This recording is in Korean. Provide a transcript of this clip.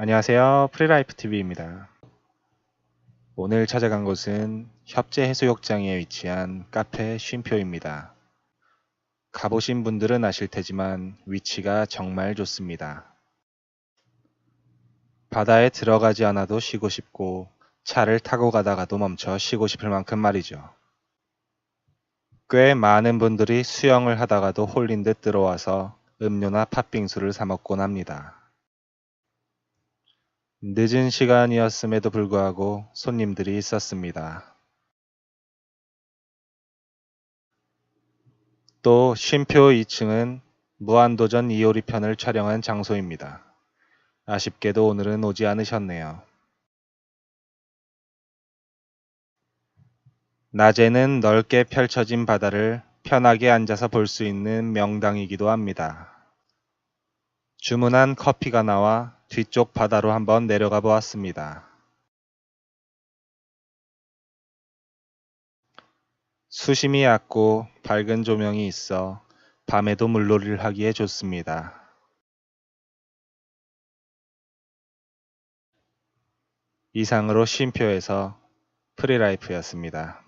안녕하세요. 프리라이프 TV입니다. 오늘 찾아간 곳은 협재 해수욕장에 위치한 카페 쉼표입니다. 가보신 분들은 아실 테지만 위치가 정말 좋습니다. 바다에 들어가지 않아도 쉬고 싶고 차를 타고 가다가도 멈춰 쉬고 싶을 만큼 말이죠. 꽤 많은 분들이 수영을 하다가도 홀린 듯 들어와서 음료나 팥빙수를 사 먹곤 합니다. 늦은 시간이었음에도 불구하고 손님들이 있었습니다. 또 쉼표 2층은 무한도전 이효리 편을 촬영한 장소입니다. 아쉽게도 오늘은 오지 않으셨네요. 낮에는 넓게 펼쳐진 바다를 편하게 앉아서 볼 수 있는 명당이기도 합니다. 주문한 커피가 나와 뒤쪽 바다로 한번 내려가 보았습니다. 수심이 얕고 밝은 조명이 있어 밤에도 물놀이를 하기에 좋습니다. 이상으로 쉼표에서 프리라이프였습니다.